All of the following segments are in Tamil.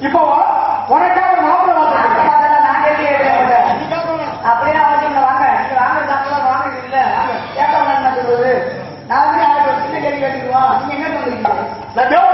இப்போ உனக்காக மாப்பிள்ள வாங்க. நான் கேள்வி கேட்கிறேன் அப்படின்னா வாங்க. வாங்க நீங்க வாங்குறதாங்களா வாங்குறது இல்ல. நான் சொல்றது? நான் வந்து யாருக்கு சின்ன கேள்வி என்ன பண்றீங்க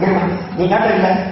没？你在这。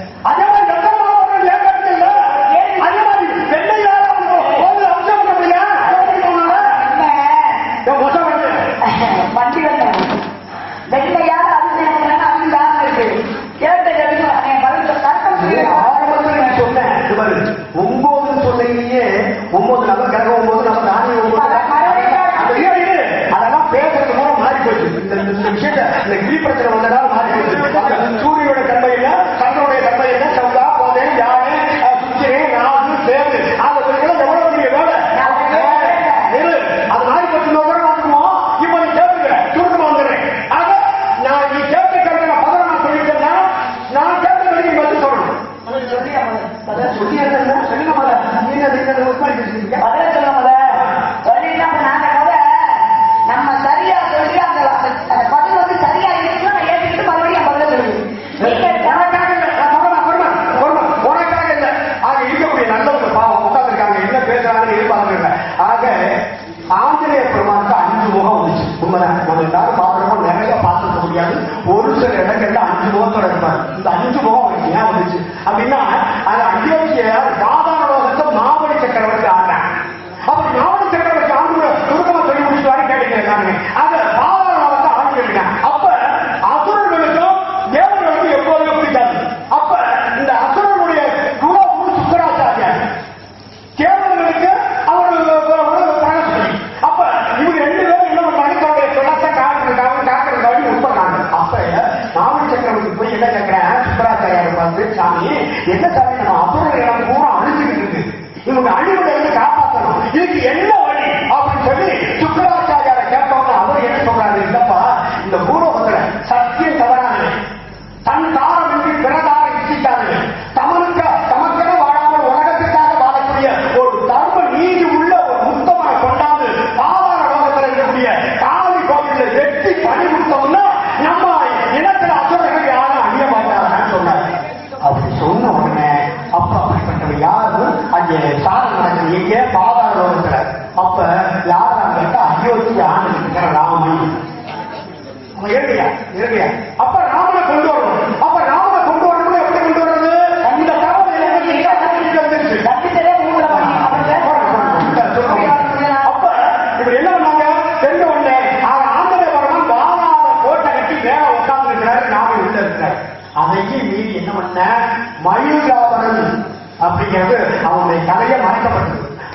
para el.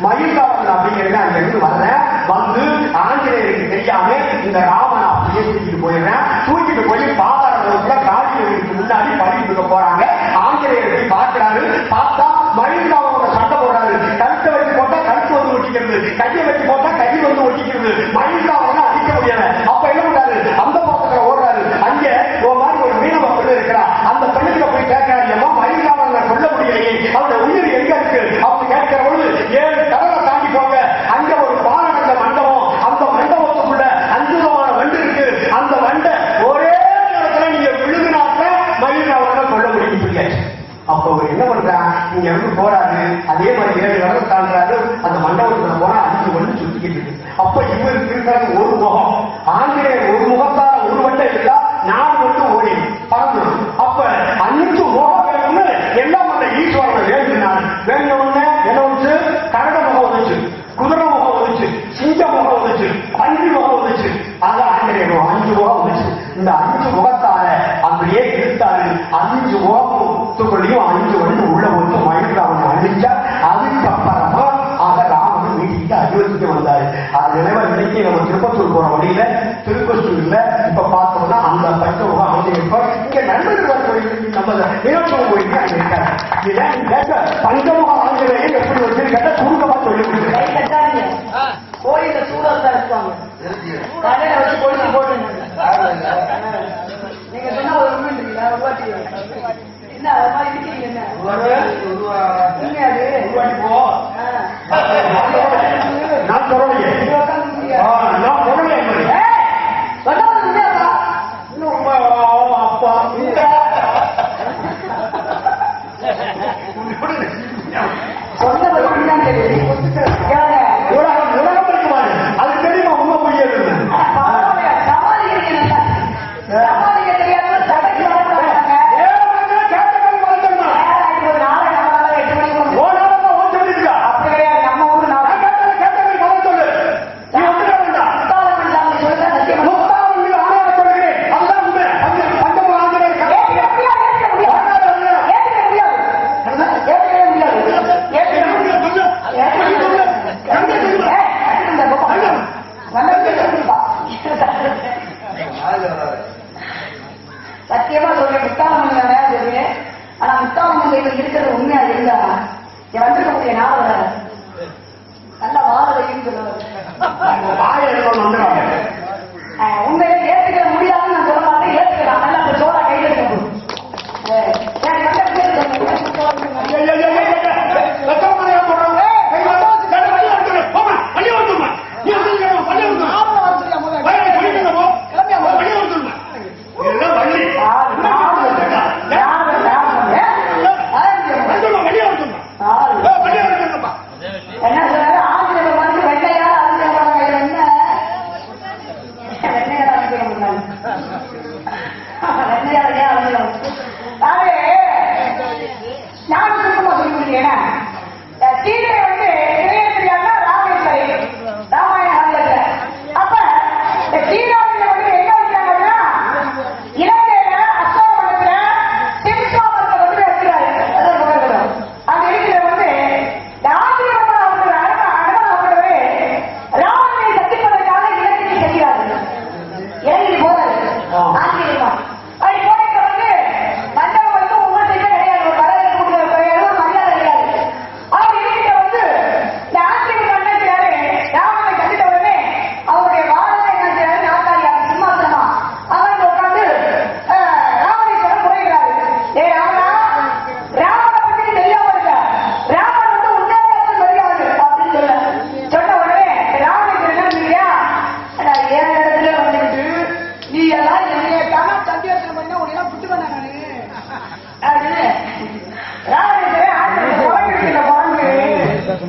மயில்காவன் அப்படிங்கிறது அந்த இருந்து வர்ற வந்து ஆங்கிலேயருக்கு தெரியாம இந்த ராமன் அப்படியே தூக்கிட்டு போயிடுறேன். தூக்கிட்டு போய் பாதாளத்துல காலிகளுக்கு முன்னாடி பழி கொடுக்க போறாங்க. ஆங்கிலேயர் போய் பார்க்கிறாரு. பார்த்தா மயில்காவனோட சட்டை போடுறாரு. கழுத்தை வச்சு போட்டா கழுத்து வந்து ஒட்டிக்கிறது. கையை வச்சு போட்டா அப்ப இவருக்கு இருக்கிறது ஒரு முகம் ஆங்கிலேயர் ஒரு இன்னைக்கு நம்ம திருப்பத்தூர் போற வழியில திருப்பத்தூர்ல இப்ப பார்த்தோம்னா அந்த தத்துவம் அமைஞ்சிருப்போம் இங்க நண்பர்கள் கோயில் நம்ம நிலச்சம் கோயில் அங்க இருக்காங்க. இதான் கேட்ட பஞ்சமுக எப்படி வச்சிருக்கா சுருக்கமா சொல்லி கோயில சூழல் தான் இருப்பாங்க.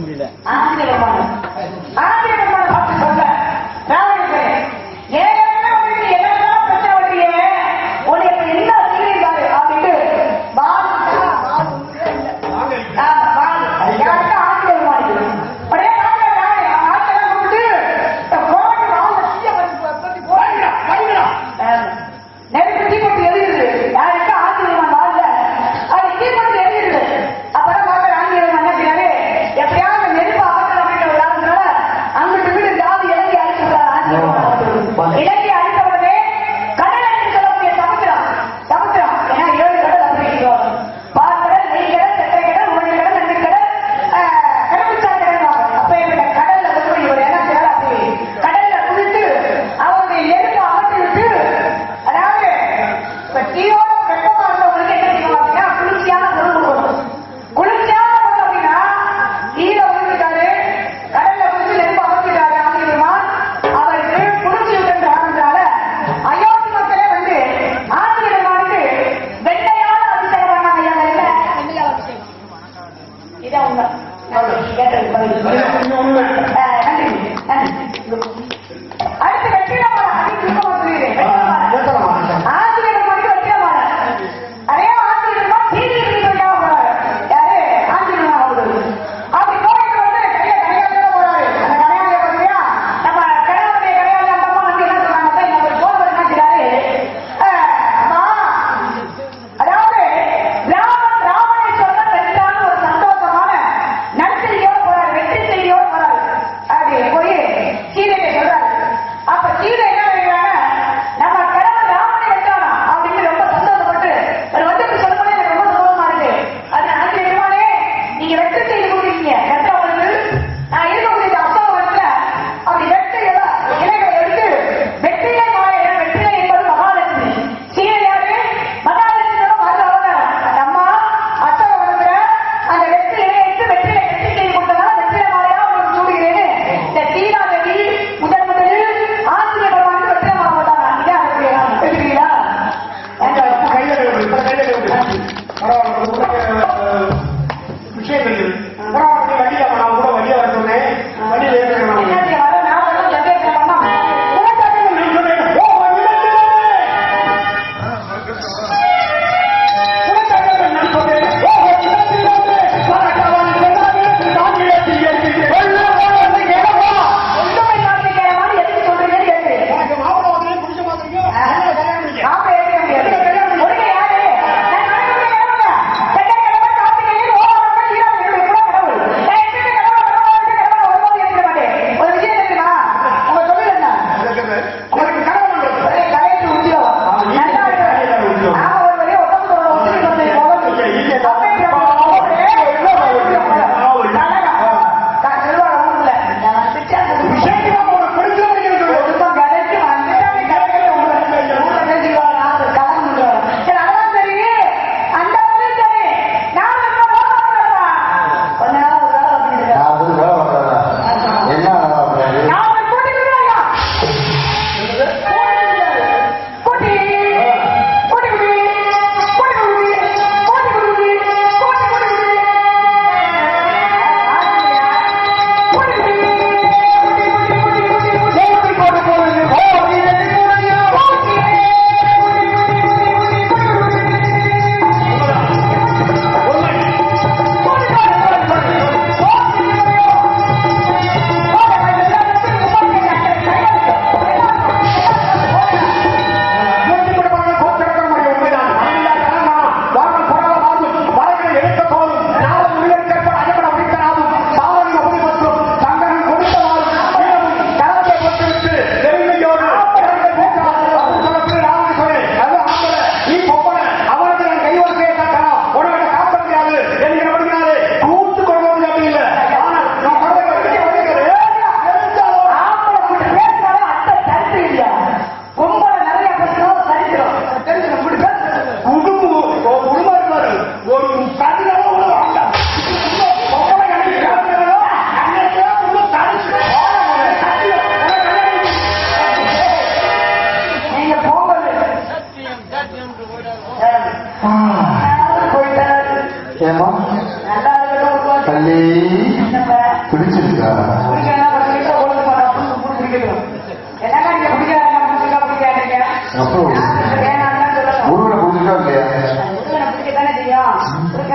什的啊。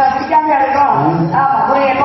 பிடிக்காம இருக்கும் ஆமா எப்ப